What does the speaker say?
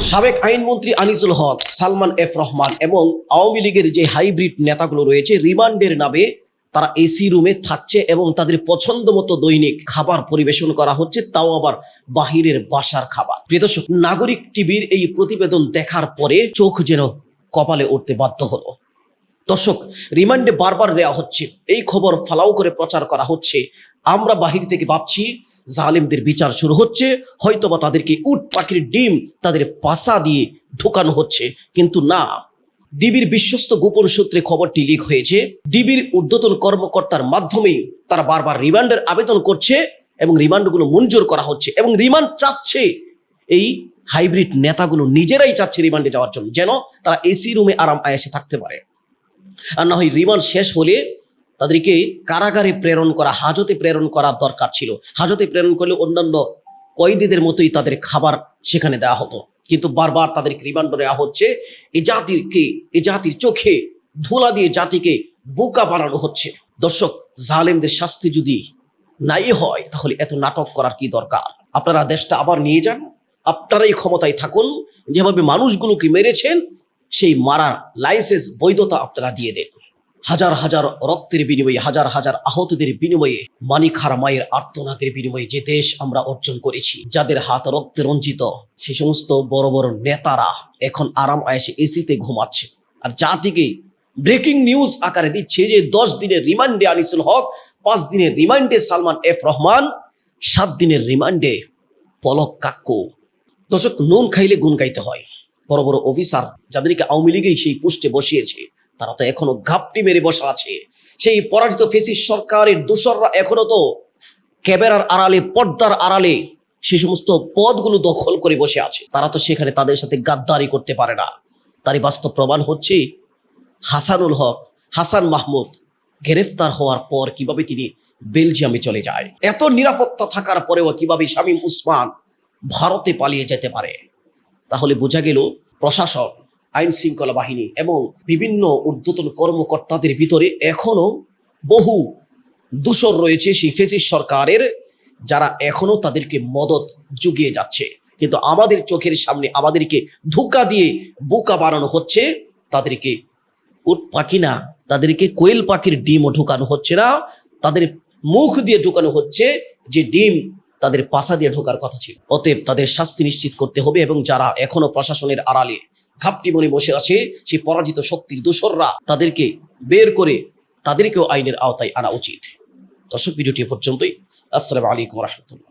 সাবেক আইনমন্ত্রী আনিসুল হক, সালমান এফ রহমান এবং আওয়ামী লীগের যে হাইব্রিড নেতাগুলো রয়েছে, রিমান্ডের নামে তারা এসি রুমে থাকছে এবং তাদের পছন্দ মতো দৈনিক খাবার পরিবেশন করা হচ্ছে। তাও আবার বাহিরের বাসার খাবার। প্রিয় দর্শক, নাগরিক টিভির এই প্রতিবেদন দেখার পরে চোখ যেন কপালে উঠতে বাধ্য হলো। দর্শক, রিমান্ডে বারবার নেওয়া হচ্ছে। এই খবর ফালাও করে প্রচার করা হচ্ছে। আমরা বাহির থেকে ভাবছি জালিমদের বিচার শুরু হচ্ছে, হয়তোবা তাদেরকে উট, পাখির ডিম তাদের পাশা দিয়ে ঢোকানো হচ্ছে। কিন্তু না, ডিবির বিশ্বস্ত গোপন সূত্রে খবরটি লিক হয়েছে। ডিবির ঊর্ধ্বতন কর্মকর্তার মাধ্যমেই তারা বারবার রিমান্ডের আবেদন করছে এবং রিমান্ডগুলো মঞ্জুর করা হচ্ছে এবং রিমান্ড চাচ্ছে। এই হাইব্রিড নেতাগুলো নিজেরাই চাচ্ছে রিমান্ডে যাওয়ার জন্য, যেন তারা এসি রুমে আরাম আয়াসে থাকতে পারে। আর না হয় রিমান্ড শেষ হলে তাদেরকে কারাগারে প্রেরণ করা, হাজতে প্রেরণ করার দরকার ছিল। হাজতে প্রেরণ করলে অন্যান্য কয়েদিদের মতোই তাদের খাবার সেখানে দেওয়া হতো। কিন্তু বারবার তাদেরকে রিমান্ড দেওয়া হচ্ছে এই জাতিরকে এই জাতির চোখে ধুলা দিয়ে জাতিকে বোকা বানানো হচ্ছে। দর্শক, জালেমদের শাস্তি যদি নাই হয়, তাহলে এত নাটক করার কি দরকার? আপনারা দেশটা আবার নিয়ে যান, আপনারাই ক্ষমতায় থাকুন। যেভাবে মানুষগুলোকে মেরেছেন, সেই মারার লাইসেন্স বৈধতা আপনারা দিয়ে দেন। হাজার হাজার রক্তের বিনিময়ে, হাজার হাজার আহতদের বিনিময়ে মানিখার মায়ের আর্তনাদের বিনিময়ে যে দেশ আমরা অর্জন করেছি, যাদের হাত রক্তে রঞ্জিত, সে সমস্ত বড় বড় নেতারা এখন আরাম আয়েসে এসিতে ঘুমাচ্ছে। আর জাতিকে ব্রেকিং নিউজ আকারে দিচ্ছে যে দশ দিনের রিমান্ডে আনিসুল হক, পাঁচ দিনের রিমান্ডে সালমান এফ রহমান, সাত দিনের রিমান্ডে পলক কাক্কু। দর্শক, নুন খাইলে গুণ গাইতে হয়। বড় বড় অফিসার যাদেরকে আওয়ামী লীগেই সেই পোস্টে বসিয়েছে তারা তো এখনও ঘাপটি মেরে বসা আছে। সেই পরাজিত ফেসিস সরকারের দোসররা এখনও তো ক্যামেরার আড়ালে, পর্দার আড়ালে সেই সমস্ত পদগুলো দখল করে বসে আছে। তারা তো সেখানে তাদের সাথে গাদ্দারি করতে পারে না। তারই বাস্তব প্রমাণ হচ্ছে হাসানুল হক, হাসান মাহমুদ গ্রেফতার হওয়ার পর কীভাবে তিনি বেলজিয়ামে চলে যায়। এত নিরাপত্তা থাকার পরেও কীভাবে শামীম উসমান ভারতে পালিয়ে যেতে পারে। তাহলে বোঝা গেল প্রশাসন আইন শৃঙ্খলা বাহিনী এবং বিভিন্ন ঊর্ধ্বতন কর্মকর্তাদের ভিতরে এখনও বহু দূষর রয়েছে সেই ফেসিস সরকারের, যারা এখনও তাদেরকে মদত জুগিয়ে যাচ্ছে। কিন্তু আমাদের চোখের সামনে আমাদেরকে ধোকা দিয়ে বোকা বানানো হচ্ছে, তাদেরকে উট পাখি না, তাদেরকে কোয়েল পাখির ডিমও ঢুকানো হচ্ছে না, তাদের মুখ দিয়ে ঢুকানো হচ্ছে যে ডিম তাদের পাশা দিয়ে ঢোকার কথা ছিল। অতএব তাদের শাস্তি নিশ্চিত করতে হবে এবং যারা এখনও প্রশাসনের আড়ালে ঘাপটি মনে বসে আছে, সেই পরাজিত শক্তির দোসররা তাদেরকে বের করে তাদেরকেও আইনের আওতায় আনা উচিত। দর্শক, ভিডিওটি পর্যন্তই। আসসালামু আলাইকুম রহমতুল্লাহ।